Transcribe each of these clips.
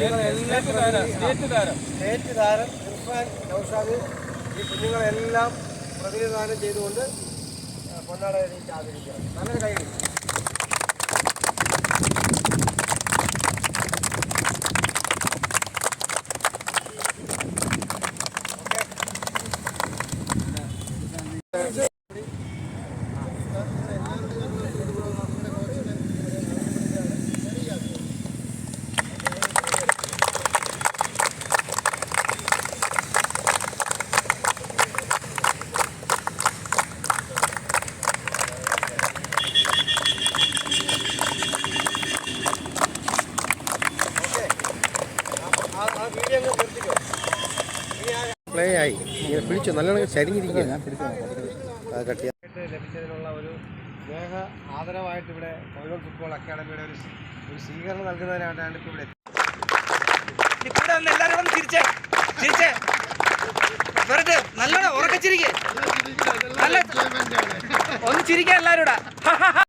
State താരം ഇർഫാൻ നൌഷാദ് ഈ കുഞ്ഞുങ്ങളെല്ലാം പ്രതിനിധാനം ചെയ്തുകൊണ്ട് പൊന്നാട ആദരിക്കണം നല്ലൊരു കൈ കൊടുക്കും ഓക്കെ ആ ആ വീഡിയോ അങ്ങ് നിർത്തിക്കോ ഇനി ആ പ്ലേ ആയി. ഇങ്ങനെ പിടിച്ചു നല്ലോണം ചരിഞ്ഞിരിക്കുക ആയിട്ട് ലഭിച്ചതിനുള്ള ഒരു സ്നേഹ ആദരവായിട്ട് ഇവിടെ കോഴിക്കോട് ഫുട്ബോൾ അക്കാഡമിയുടെ ഒരു ഒരു സ്വീകരണം നൽകുന്നതിനായിട്ടാണ് ഇപ്പോൾ ഇവിടെ വന്ന് എല്ലാവരും ഒന്ന് ചിരിച്ചേ. ചിരിച്ചേ. വെറുതെ നല്ലോണം ഉറക്കച്ചിരിക്കേ. നല്ല ഒന്ന് ചിരിക്കാൻ എല്ലാവരും കൂടെ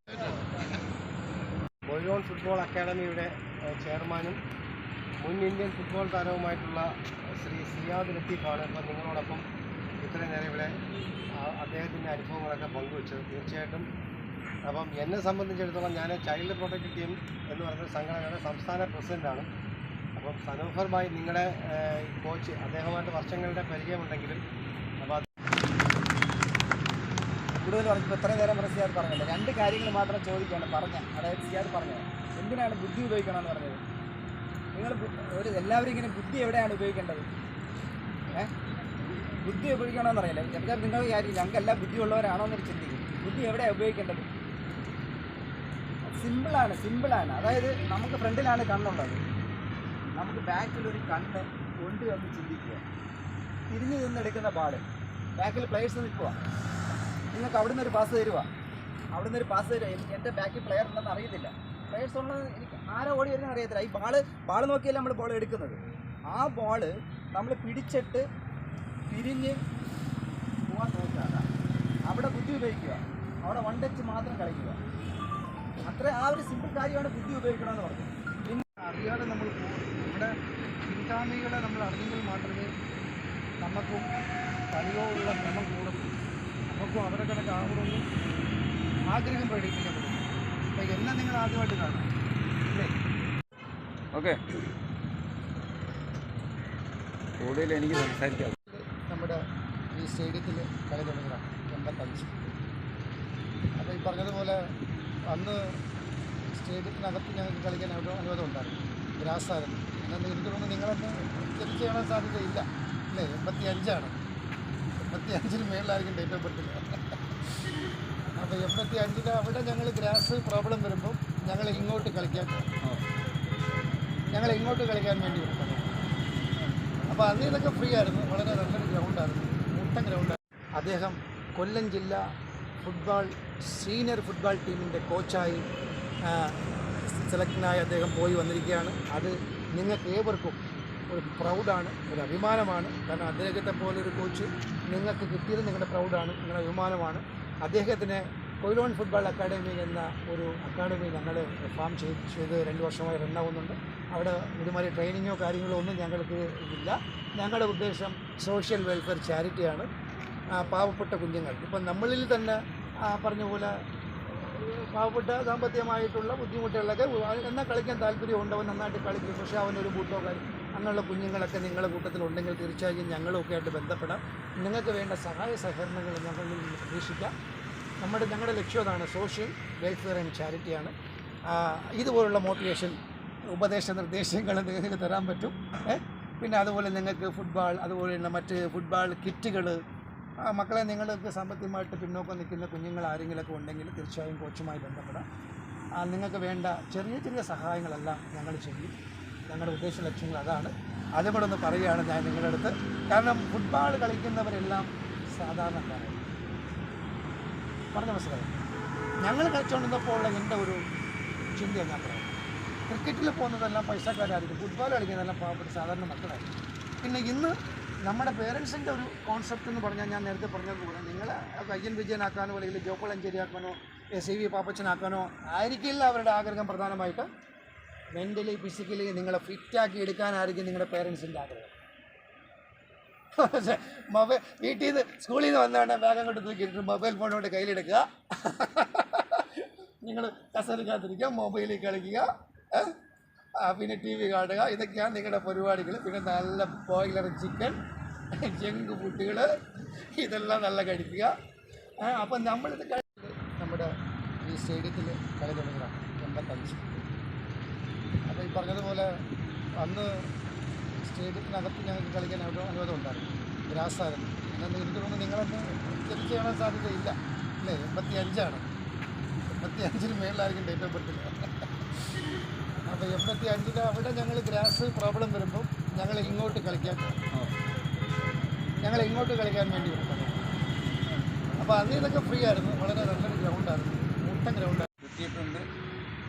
കൊല്ലം ഫുട്ബോൾ അക്കാഡമിയുടെ ചെയർമാനും മുൻ ഇന്ത്യൻ ഫുട്ബോൾ താരവുമായിട്ടുള്ള ശ്രീ സിയാദ് ലത്തീഫാണ്. ഇപ്പം നിങ്ങളോടൊപ്പം ഇത്രയും നേരം ഇവിടെ അദ്ദേഹത്തിന്റെ അനുഭവങ്ങളൊക്കെ പങ്കുവച്ചത് തീർച്ചയായിട്ടും. അപ്പം എന്നെ സംബന്ധിച്ചിടത്തോളം ഞാൻ ചൈൽഡ് പ്രൊട്ടക്റ്റ് ടീം എന്ന് പറയുന്ന സംഘടനയുടെ സംസ്ഥാന പ്രസിഡന്റാണ് അപ്പം സനോഫർ ഭായ് നിങ്ങളുടെ കോച്ച് അദ്ദേഹമായിട്ട് വർഷങ്ങളുടെ പരിചയമുണ്ടെങ്കിലും അപ്പം കൂടുതൽ പറഞ്ഞപ്പോൾ ഇത്രയും നേരം പറഞ്ഞ സിയാദ് രണ്ട് കാര്യങ്ങൾ മാത്രം ചോദിക്കുകയാണ് പറഞ്ഞ അതായത് സിയാദ് പറഞ്ഞത്. എന്തിനാണ് ബുദ്ധി ഉപയോഗിക്കണമെന്ന് പറഞ്ഞത്? നിങ്ങൾ ഒരു എല്ലാവരും ഇങ്ങനെ ബുദ്ധി എവിടെയാണ് ഉപയോഗിക്കേണ്ടത്? ഏ? ബുദ്ധി ഉപയോഗിക്കണമെന്ന് അറിയില്ല. എന്താ നിങ്ങൾ കാര്യം ഞങ്ങൾക്കെല്ലാം ബുദ്ധിയുള്ളവരാണോ എന്നൊരു ചിന്തിക്കും. ബുദ്ധി എവിടെയാണ് ഉപയോഗിക്കേണ്ടത്? സിമ്പിളാണ് സിമ്പിളാണ്. അതായത് നമുക്ക് ഫ്രണ്ടിലാണ് കണ്ണുള്ളത്. നമുക്ക് ബാക്കിലൊരു കണ്ണ് കൊണ്ട് വന്ന് ചിന്തിക്കുക. തിരിഞ്ഞു നിന്നെടുക്കുന്ന ബാൾ ബാക്കിൽ പ്ലെയേഴ്സ് നിൽക്കുക. നിങ്ങൾക്ക് അവിടുന്ന് ഒരു പാസ് തരുക അവിടുന്ന് ഒരു പാസ് തരുക എന്റെ ബാക്കിൽ പ്ലെയർ ഉണ്ടെന്ന് അറിയത്തില്ല പ്ലെയേഴ്സ് ഉള്ളത് എനിക്ക് ആരോ ഓടി വരുന്ന അറിയത്തില്ല. ഈ ബാൾ ബാൾ നോക്കിയല്ല നമ്മൾ ബോൾ എടുക്കുന്നത്. ആ ബോൾ നമ്മൾ പിടിച്ചിട്ട് തിരിഞ്ഞ് പോകാൻ നോക്കുക. അവിടെ ബുദ്ധി ഉപയോഗിക്കുക. അവിടെ വൺ ടച്ച് മാത്രം കളിക്കുക. അത്ര ആ ഒരു സിമ്പിൾ കാര്യമാണ് ബുദ്ധി ഉപയോഗിക്കണമെന്ന് പറഞ്ഞത് പിന്നെ അറിയാതെ നമ്മൾ നമ്മുടെ പിൻഗാമികളെ നമ്മൾ അറിഞ്ഞെങ്കിൽ മാത്രമേ നമുക്കും കളിയോടുള്ള ഭ്രമം കൂടും. നമുക്കും അവരെ കണക്ക് ആകണമെന്ന് ആഗ്രഹം പ്രകടിപ്പിക്കാൻ പറ്റും അപ്പം എന്നെ നിങ്ങൾ ആദ്യമായിട്ട് കാണാം അല്ലേ? ഓക്കെ. കൂടുതൽ എനിക്ക് സംസാരിക്കാം. നമ്മുടെ ഈ സ്റ്റേഡിയത്തിൽ കളി തുടങ്ങിയതാണ് എൺപത്തഞ്ച് അപ്പോൾ ഈ പറഞ്ഞതുപോലെ അന്ന് സ്റ്റേഡിയത്തിനകത്ത് ഞങ്ങൾക്ക് കളിക്കാൻ അവിടെ അനുവാദം ഉണ്ടായിരുന്നു. ഗ്രാസായിരുന്നു. എന്നാൽ എനിക്ക് തോന്നുന്നു നിങ്ങളൊന്ന് തിരിച്ചു കാണാൻ സാധ്യതയില്ല. അല്ലേ? എൺപത്തി അഞ്ചാണ് എൺപത്തി അഞ്ചിന് മേളിലായിരിക്കും ഡേറ്റ് ഓഫ് ബർത്തിൽ അപ്പോൾ എൺപത്തി അഞ്ചിൽ അവിടെ ഞങ്ങൾ ഗ്രാസ് പ്രോബ്ലം വരുമ്പോൾ ഞങ്ങൾ ഇങ്ങോട്ട് കളിക്കാൻ ഞങ്ങൾ ഇങ്ങോട്ട് കളിക്കാൻ വേണ്ടി അപ്പോൾ അന്ന് ഇതൊക്കെ ഫ്രീ ആയിരുന്നു. വളരെ നല്ലൊരു ഗ്രൗണ്ടായിരുന്നു മുട്ടൻ ഗ്രൗണ്ടായിരുന്നു അദ്ദേഹം കൊല്ലം ജില്ല ഫുട്ബോൾ സീനിയർ ഫുട്ബോൾ ടീമിന്റെ കോച്ചായി സെലക്ടനായി അദ്ദേഹം പോയി വന്നിരിക്കുകയാണ്. അത് നിങ്ങൾക്ക് ഏവർക്കും ഒരു പ്രൗഡാണ് ഒരു അഭിമാനമാണ്. കാരണം അദ്ദേഹത്തെ പോലൊരു കോച്ച് നിങ്ങൾക്ക് കിട്ടിയത് നിങ്ങളുടെ പ്രൗഡാണ് നിങ്ങളുടെ അഭിമാനമാണ്. അദ്ദേഹത്തിന് കൊയിലോൺ ഫുട്ബോൾ അക്കാഡമി എന്ന ഒരു അക്കാഡമി ഞങ്ങൾ ഫാം ചെയ്ത് ചെയ്ത് രണ്ട് വർഷമായി റണ്ണാവുന്നുണ്ട് അവിടെ ഒരുമാതിരി ട്രെയിനിങ്ങോ കാര്യങ്ങളോ ഒന്നും ഞങ്ങൾക്ക് ഇല്ല. ഞങ്ങളുടെ ഉദ്ദേശം സോഷ്യൽ വെൽഫെയർ ചാരിറ്റിയാണ് പാവപ്പെട്ട കുഞ്ഞുങ്ങൾ. ഇപ്പം നമ്മളിൽ തന്നെ പറഞ്ഞ പോലെ പാവപ്പെട്ട സാമ്പത്തികമായിട്ടുള്ള ബുദ്ധിമുട്ടുകളൊക്കെ എന്നാൽ കളിക്കാൻ താല്പര്യമുണ്ട് അവൻ നന്നായിട്ട് കളിക്കും. പക്ഷേ അവനൊരു ബൂട്ടോ കാര്യം അങ്ങനെയുള്ള കുഞ്ഞുങ്ങളൊക്കെ നിങ്ങളുടെ കൂട്ടത്തിലുണ്ടെങ്കിൽ തീർച്ചയായും ഞങ്ങളുമൊക്കെ ആയിട്ട് ബന്ധപ്പെടാം. നിങ്ങൾക്ക് വേണ്ട സഹായ സഹകരണങ്ങൾ ഞങ്ങളിൽ നിന്ന് പ്രതീക്ഷിക്കാം. നമ്മുടെ ഞങ്ങളുടെ ലക്ഷ്യം അതാണ് സോഷ്യൽ വെൽഫെയർ ആൻഡ് ചാരിറ്റിയാണ്. ഇതുപോലുള്ള മോട്ടിവേഷൻ ഉപദേശ നിർദ്ദേശങ്ങൾ നിങ്ങൾക്ക് തരാൻ പറ്റും. പിന്നെ അതുപോലെ നിങ്ങൾക്ക് ഫുട്ബോൾ അതുപോലെ തന്നെ മറ്റ് ഫുട്ബോൾ കിറ്റുകൾ. മക്കളെ നിങ്ങൾക്ക് സാമ്പത്തികമായിട്ട് പിന്നോക്കം നിൽക്കുന്ന കുഞ്ഞുങ്ങൾ ആരെങ്കിലുമൊക്കെ ഉണ്ടെങ്കിൽ തീർച്ചയായും കോച്ചുമായി ബന്ധപ്പെടാം. നിങ്ങൾക്ക് വേണ്ട ചെറിയ ചെറിയ സഹായങ്ങളെല്ലാം ഞങ്ങൾ ചെയ്യും. ഞങ്ങളുടെ ഉദ്ദേശ ലക്ഷ്യങ്ങൾ അതാണ്. അതും കൂടെ ഒന്ന് പറയുകയാണ് ഞാൻ നിങ്ങളുടെ അടുത്ത്. കാരണം ഫുട്ബോൾ കളിക്കുന്നവരെല്ലാം സാധാരണക്കാരാണ് പറഞ്ഞ മനസ്സിലായി ഞങ്ങൾ കളിച്ചുകൊണ്ടിരുന്നപ്പോൾ എന്റെ ഒരു ചിന്തയാണ് ഞാൻ പറയാം. ക്രിക്കറ്റിൽ പോകുന്നതെല്ലാം പൈസക്കാരായിരിക്കും. ഫുട്ബോൾ കളിക്കുന്നതെല്ലാം പാവപ്പെട്ട സാധാരണ മക്കളായിരിക്കും. പിന്നെ ഇന്ന് നമ്മുടെ പേരൻസിന്റെ ഒരു കോൺസെപ്റ്റ് എന്ന് പറഞ്ഞാൽ ഞാൻ നേരത്തെ പറഞ്ഞതുപോലെ നിങ്ങൾ കയ്യൻ വിജയനാക്കാനോ അല്ലെങ്കിൽ ജോപ്പോൾ എഞ്ചേരിയാക്കാനോ ആക്കാനോ സി വി പാപ്പച്ചനാക്കാനോ ആയിരിക്കില്ല അവരുടെ ആഗ്രഹം പ്രധാനമായിട്ട്. മെന്റലി ഫിസിക്കലി നിങ്ങളെ ഫിറ്റാക്കി എടുക്കാനായിരിക്കും നിങ്ങളുടെ പേരൻസിന്റെ ആഗ്രഹം. മൊബൈൽ വീട്ടിൽ നിന്ന് സ്കൂളിൽ നിന്ന് വന്നാണ് വേഗം കൊണ്ട് തൂക്കിയിട്ട് മൊബൈൽ കൊണ്ട് കയ്യിലെടുക്കുക. നിങ്ങൾ കസരക്കാത്തിരിക്കുക മൊബൈലിൽ കളിക്കുക പിന്നെ ടി വി കാണുക. ഇതൊക്കെയാണ് നിങ്ങളുടെ പരിപാടികൾ. പിന്നെ നല്ല ബോയിലർ ചിക്കൻ ജങ്ക് ഫുഡുകൾ ഇതെല്ലാം നല്ല കഴിക്കുക. അപ്പം നമ്മളിത് കഴിച്ചത് നമ്മുടെ ഈ സ്റ്റേഡിയത്തിൽ കളി തുടങ്ങുക. എൺപത്തഞ്ച്. പറഞ്ഞതുപോലെ അന്ന് സ്റ്റേഡിയത്തിനകത്ത് ഞങ്ങൾക്ക് കളിക്കാൻ അനു- അനുവാദം ഉണ്ടായിരുന്നു. ഗ്രാസായിരുന്നു എന്നാൽ എനിക്ക് തോന്നുന്നു നിങ്ങളൊന്ന് തിരിച്ചു കാണാൻ സാധ്യതയില്ല. അല്ലേ? എൺപത്തി അഞ്ചാണ് എൺപത്തി അഞ്ചിന് മേളിലായിരിക്കും ഡേറ്റ് ഓഫ് ബർത്തിൽ അപ്പോൾ എൺപത്തി അഞ്ചിന് അവിടെ ഞങ്ങൾ ഗ്രാസ് പ്രോബ്ലം വരുമ്പോൾ ഞങ്ങൾ ഇങ്ങോട്ട് കളിക്കാൻ ഞങ്ങൾ ഇങ്ങോട്ട് കളിക്കാൻ വേണ്ടി വരുന്നത് അപ്പോൾ അന്ന് ഇതൊക്കെ ഫ്രീ ആയിരുന്നു. വളരെ നല്ലൊരു ഗ്രൗണ്ടായിരുന്നു മുട്ടൻ ഗ്രൗണ്ടായിരുന്നു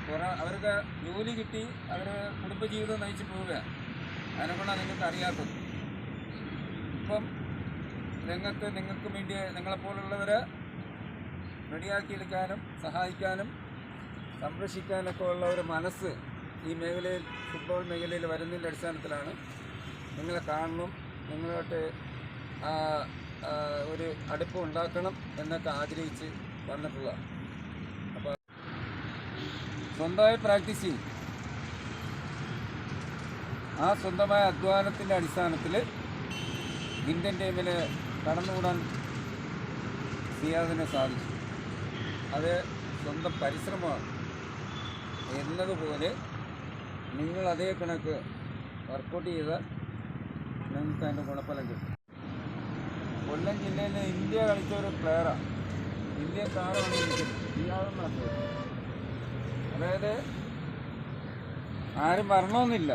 കുറേ അവർക്ക് ജോലി കിട്ടി അവർ കുടുംബജീവിതം നയിച്ച് പോവുകയാണ് അതിനെക്കൊണ്ട് നിങ്ങൾക്ക് അറിയാത്തത്. ഇപ്പം രംഗത്ത് നിങ്ങൾക്ക് വേണ്ടി നിങ്ങളെപ്പോലുള്ളവരെ റെഡിയാക്കിയെടുക്കാനും സഹായിക്കാനും സംരക്ഷിക്കാനൊക്കെ ഉള്ള ഒരു മനസ്സ് ഈ മേഖലയിൽ ഫുട്ബോൾ മേഖലയിൽ വരുന്നതിന്റെ അടിസ്ഥാനത്തിലാണ് നിങ്ങളെ കാണണം നിങ്ങളോട്ട് ഒരു അടുപ്പം ഉണ്ടാക്കണം എന്നൊക്കെ ആഗ്രഹിച്ച് വന്നിട്ടുള്ളതാണ്. സ്വന്തമായി പ്രാക്ടീസ് ചെയ്യും. ആ സ്വന്തമായ അധ്വാനത്തിന്റെ അടിസ്ഥാനത്തിൽ ഇന്ത്യൻ ടീമിൽ കടന്നുകൂടാൻ സിയാദിനെ സാധിച്ചു. അത് സ്വന്തം പരിശ്രമമാണ്. എന്നതുപോലെ നിങ്ങൾ അതേ കണക്ക് വർക്കൗട്ട് ചെയ്താൽ നിങ്ങൾക്ക് അതിന്റെ ഗുണഫലം കിട്ടും. കൊല്ലം ജില്ലയിൽ ഇന്ത്യ കളിച്ച ഒരു പ്ലെയറാണ് ഇന്ത്യക്കാരാണ് സിയാദെന്നാണ്. അതായത് ആരും വരണമെന്നില്ല.